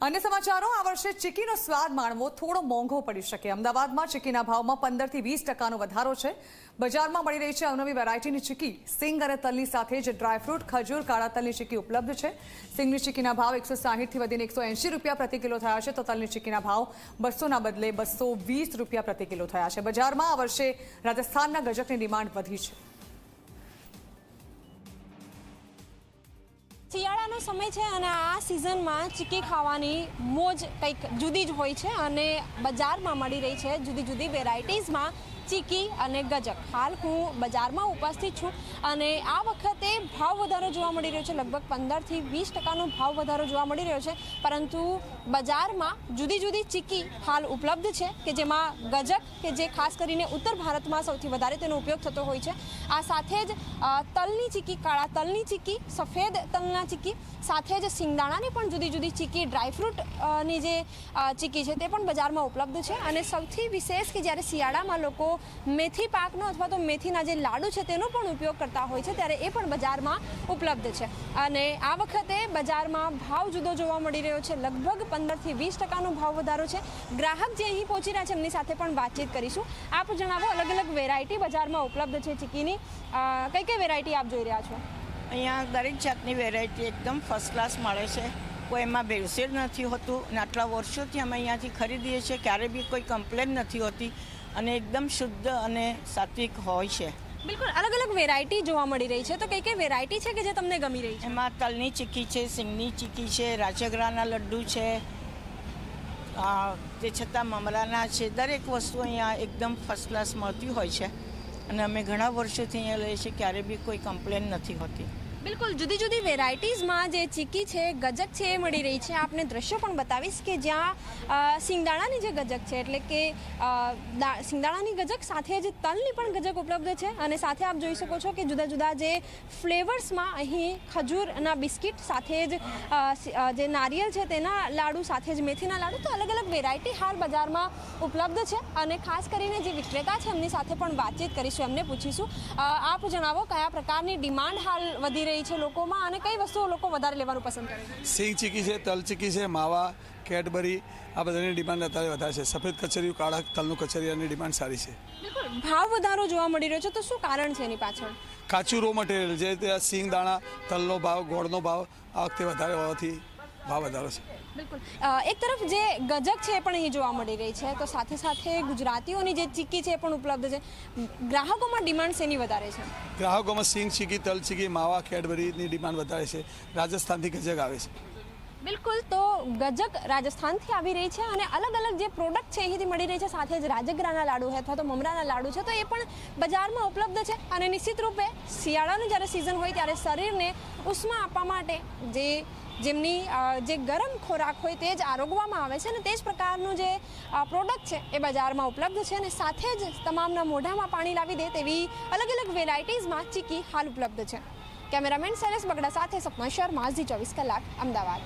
અન્ય સમાચારો, આ વર્ષે ચીકીનો સ્વાદ માણવો થોડો મોંઘો પડી શકે. અમદાવાદમાં ચીકીના ભાવમાં પંદરથી વીસ ટકાનો વધારો છે. બજારમાં મળી રહી છે અવનવી વેરાયટીની ચીકી. સિંગ અને તલની સાથે જ ડ્રાયફ્રૂટ ખજૂર, કાળા તલની ચીકી ઉપલબ્ધ છે. સિંગની ચીકીના ભાવ એકસો સાહીઠથી વધીને એકસો એંશી રૂપિયા પ્રતિ કિલો થયા છે તો તલની ચીકીના ભાવ બસોના બદલે બસો વીસ રૂપિયા પ્રતિ કિલો થયા છે. બજારમાં આ વર્ષે રાજસ્થાનના ગજકની ડિમાન્ડ વધી છે. શિયાળાનો સમય છે અને આ સિઝનમાં ચીકી ખાવાની મોજ કંઈક જુદી જ હોય છે અને બજારમાં મળી રહી છે જુદી જુદી વેરાયટીઝમાં ચીકી અને ગજક. હાલ હું બજારમાં ઉપસ્થિત છું અને આ વખતે ભાવ વધારો જોવા મળી રહ્યો છે. લગભગ પંદરથી વીસ ટકાનો ભાવ વધારો જોવા મળી રહ્યો છે. પરંતુ બજારમાં જુદી જુદી ચીકી હાલ ઉપલબ્ધ છે કે જેમાં ગજક કે જે ખાસ કરીને ઉત્તર ભારતમાં સૌથી વધારે તેનો ઉપયોગ થતો હોય છે. આ સાથે જ તલની ચીકી, કાળા તલની ચીકી, સફેદ તલના ચીકી, સાથે જ સિંગદાણાની પણ જુદી જુદી ચીકી ડ્રાયફ્રૂટની જે ચીકી છે તે પણ બજારમાં ઉપલબ્ધ છે. અને સૌથી વિશેષ કે જ્યારે શિયાળામાં લોકો મેથી પાકનો અથવા તો મેથીના જે લાડુ છે તેનો પણ ઉપયોગ કરતા હોય છે, ત્યારે એ પણ બજારમાં ઉપલબ્ધ છે. અને આ વખતે બજારમાં ભાવ જુદો જોવા મળી રહ્યો છે. લગભગ પંદરથી વીસ ટકાનો ભાવ વધારો છે. ગ્રાહક જે અહીં પહોંચી રહ્યા છે, એમની સાથે પણ વાતચીત કરીશું. આપ જણાવો અલગ અલગ વેરાયટી બજારમાં ઉપલબ્ધ છે ચીકીની. કઈ કઈ વેરાયટી આપ જોઈ રહ્યા છો? અહીંયા દરેક જાતની વેરાયટી એકદમ ફર્સ્ટ ક્લાસ મળે છે. કોઈ એમાં ભેળસેળ નથી હોતું અને આટલા વર્ષોથી અમે અહીંયાથી ખરીદીએ છીએ, ક્યારે બી કોઈ કમ્પ્લેન નથી હોતી. અને એકદમ શુદ્ધ અને સાત્વિક હોય છે. બિલકુલ અલગ અલગ વેરાયટી જોવા મળી રહી છે. તો કઈ કઈ વેરાયટી છે કે જે તમને ગમી રહી છે? એમાં તલની ચીકી છે સિંગની ચીકી છે રાજગરાના લડ્ડુ છે તે છતાં મમરાના છે. દરેક વસ્તુ અહીંયા એકદમ ફર્સ્ટ ક્લાસ મળતી હોય છે. અને અમે ઘણા વર્ષોથી અહીંયા લઈએ છીએ ક્યારે બી કોઈ કમ્પ્લેન નથી હોતી. બિલકુલ, જુદી જુદી વેરાયટીઝમાં જે ચીકી છે, ગજક છે એ મળી રહી છે. આપને દ્રશ્યો પણ બતાવીશ કે જ્યાં સિંગદાણાની જે ગજક છે, એટલે કે સિંગદાણાની ગજક સાથે જ તલની પણ ગજક ઉપલબ્ધ છે. અને સાથે આપ જોઈ શકો છો કે જુદા જુદા જે ફ્લેવર્સમાં અહીં ખજૂરના બિસ્કિટ સાથે જ જે નારિયેલ છે તેના લાડુ સાથે જ મેથીના લાડુ, તો અલગ અલગ વેરાયટી હાલ બજારમાં ઉપલબ્ધ છે. અને ખાસ કરીને જે વિક્રેતા છે, એમની સાથે પણ વાતચીત કરીશું, એમને પૂછીશું. આપ જણાવો કયા પ્રકારની ડિમાન્ડ હાલ વધી રહી છે લોકોમાં અને કઈ વસ્તુઓ લોકો વધારે લેવાનું પસંદ કરે છે? સિંગ ચીકી છે તલ ચીકી છે માવા કેડબરી આ બધાની ડિમાન્ડ અત્યારે વધારે છે. સફેદ કચરિયું કાળા તલનું કચરિયાની ડિમાન્ડ સારી છે. બિલકુલ. ભાવ વધારો જોવા મળી રહ્યો છે તો શું કારણ છે એની પાછળ? કાચું રો મટીરિયલ જે રીતે સિંગ દાણા તલનો ભાવ ગોળનો ભાવ આ વખતે વધારે હોવાથી ભાવ વધારો છે. બિલકુલ. એક તરફ જે ગજક છે એ પણ અહીં જોવા મળી રહી છે તો સાથે સાથે ગુજરાતીઓની જે ચીક્કી છે એ પણ ઉપલબ્ધ છે. ગ્રાહકોમાં ડિમાન્ડ શેની વધારે છે? ગ્રાહકોમાં સિંગ ચીકી તલ ચીકી માવા કેડબરીની ડિમાન્ડ વધારે છે. રાજસ્થાનથી ગજક આવે છે. બિલકુલ, તો ગજક રાજસ્થાનથી આવી રહી છે અને અલગ અલગ જે પ્રોડક્ટ છે અહીંથી મળી રહી છે, સાથે જ રાજગરાના લાડુ છે અથવા તો મમરાના લાડુ છે, તો એ પણ બજારમાં ઉપલબ્ધ છે અને નિશ્ચિત રૂપે શિયાળાની જ્યારે સિઝન હોય ત્યારે શરીરને ઉષ્મા આપવા માટે જે જેમની જે ગરમ ખોરાક હોય તે જ આરોગવામાં આવે છે અને તે જ પ્રકારનું જે પ્રોડક્ટ છે એ બજારમાં ઉપલબ્ધ છે અને સાથે જ તમામના મોઢામાં પાણી લાવી દે તેવી અલગ અલગ વેરાયટીઝમાં ચીકી હાલ ઉપલબ્ધ છે. કેમેરામેન શૈલેષ બગડા સાથે સપના શર્મા, ઝી ચોવીસ કલાક, અમદાવાદ.